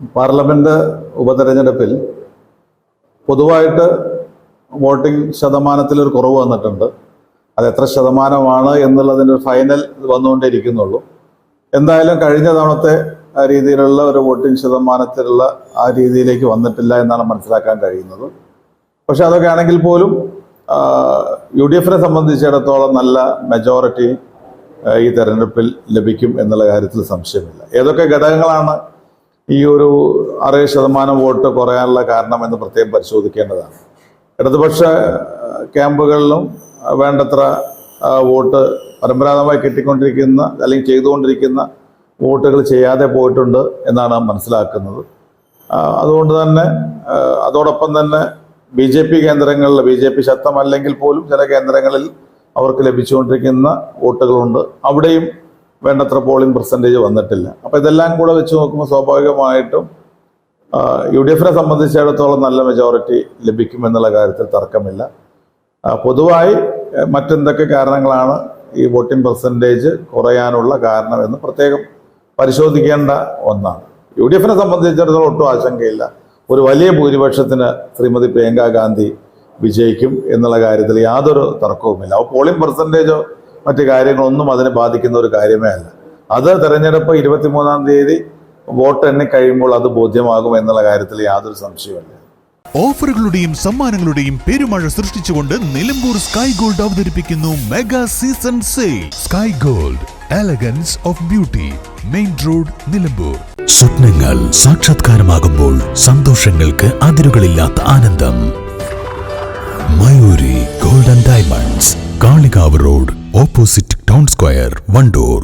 Parliament ഉപതെരഞ്ഞെടുപ്പിൽ പൊതുവായിട്ട് voting ശതമാനത്തിൽ ഒരു കുറവ് വന്നിട്ടുണ്ട്. അത് എത്ര ശതമാനമാണ് എന്നുള്ളതിന്റെ ഒരു ഫൈനൽ വന്നുകൊണ്ടേയിരിക്കുന്നുള്ളൂ എന്തായാലും കഴിഞ്ഞ തവണത്തെ രീതിയിലുള്ള ഒരു വോട്ടിംഗ് ശതമാനത്തിലുള്ള ആ രീതിയിലേക്ക് വന്നിട്ടില്ല എന്നാണ് മനസ്സിലാക്കാൻ കഴിയുന്നത്. പക്ഷെ അതൊക്കെ ആണെങ്കിൽ പോലും യു ഡി എഫിനെ സംബന്ധിച്ചിടത്തോളം നല്ല മെജോറിറ്റി ഈ തെരഞ്ഞെടുപ്പിൽ ലഭിക്കും എന്നുള്ള കാര്യത്തിൽ സംശയമില്ല. ഏതൊക്കെ ഘടകങ്ങളാണ് ഈ ഒരു അറുപത് ശതമാനം വോട്ട് കുറയാനുള്ള കാരണം എന്ന് പ്രത്യേകം പരിശോധിക്കേണ്ടതാണ്. ഇടതുപക്ഷ ക്യാമ്പുകളിലും വേണ്ടത്ര വോട്ട് പരമ്പരാഗതമായി കിട്ടിക്കൊണ്ടിരിക്കുന്ന അല്ലെങ്കിൽ ചെയ്തുകൊണ്ടിരിക്കുന്ന വോട്ടുകൾ ചെയ്യാതെ പോയിട്ടുണ്ട് എന്നാണ് മനസ്സിലാക്കുന്നത്. അതുകൊണ്ട് തന്നെ അതോടൊപ്പം തന്നെ ബി ജെ പി കേന്ദ്രങ്ങളിൽ ബി ജെ പി ശക്തമല്ലെങ്കിൽ പോലും ചില കേന്ദ്രങ്ങളിൽ അവർക്ക് ലഭിച്ചുകൊണ്ടിരിക്കുന്ന വോട്ടുകളുണ്ട്. അവിടെയും വേണ്ടത്ര പോളിംഗ് പെർസെന്റേജ് വന്നിട്ടില്ല. അപ്പോൾ ഇതെല്ലാം കൂടെ വെച്ച് നോക്കുമ്പോൾ സ്വാഭാവികമായിട്ടും യു ഡി എഫിനെ സംബന്ധിച്ചിടത്തോളം നല്ല മെജോറിറ്റി ലഭിക്കുമെന്നുള്ള കാര്യത്തിൽ തർക്കമില്ല. പൊതുവായി മറ്റെന്തൊക്കെ കാരണങ്ങളാണ് ഈ വോട്ടിംഗ് പെർസെന്റേജ് കുറയാനുള്ള കാരണമെന്ന് പ്രത്യേകം പരിശോധിക്കേണ്ട ഒന്നാണ്. യു ഡി എഫിനെ സംബന്ധിച്ചിടത്തോളം ഒട്ടും ആശങ്കയില്ല. ഒരു വലിയ ഭൂരിപക്ഷത്തിന് ശ്രീമതി പ്രിയങ്ക ഗാന്ധി വിജയിക്കും എന്നുള്ള കാര്യത്തിൽ യാതൊരു തർക്കവുമില്ല. അപ്പോൾ പോളിംഗ് പെർസെന്റേജോ മറ്റു കാര്യങ്ങളൊന്നും അതിനെ ബാധിക്കുന്ന ഒരു കാര്യമേ അല്ല. അത് തെരഞ്ഞെടുപ്പ് ഇരുപത്തിമൂന്നാം തീയതി വോട്ട് എണ്ണി കഴിയുമ്പോൾ അത് ബോധ്യമാകും എന്നുള്ള കാര്യത്തിൽ യാതൊരു സംശയവുമില്ല. ഓഫറുകളുടെയും സമ്മാനങ്ങളുടെയും പെരുമഴ സൃഷ്ടിച്ചുകൊണ്ട് നിലമ്പൂർ സ്കൈ ഗോൾഡ് അവതരിപ്പിക്കുന്നു mega season sale sky gold elegance of beauty main road Nilambur. സ്വപ്നങ്ങൾ സാക്ഷാത്കാരമാകുമ്പോൾ സന്തോഷങ്ങൾക്ക് അതിരുകളില്ലാത്ത ആനന്ദം. Mayuri golden diamonds Kalikavu road opposite town square Wandoor.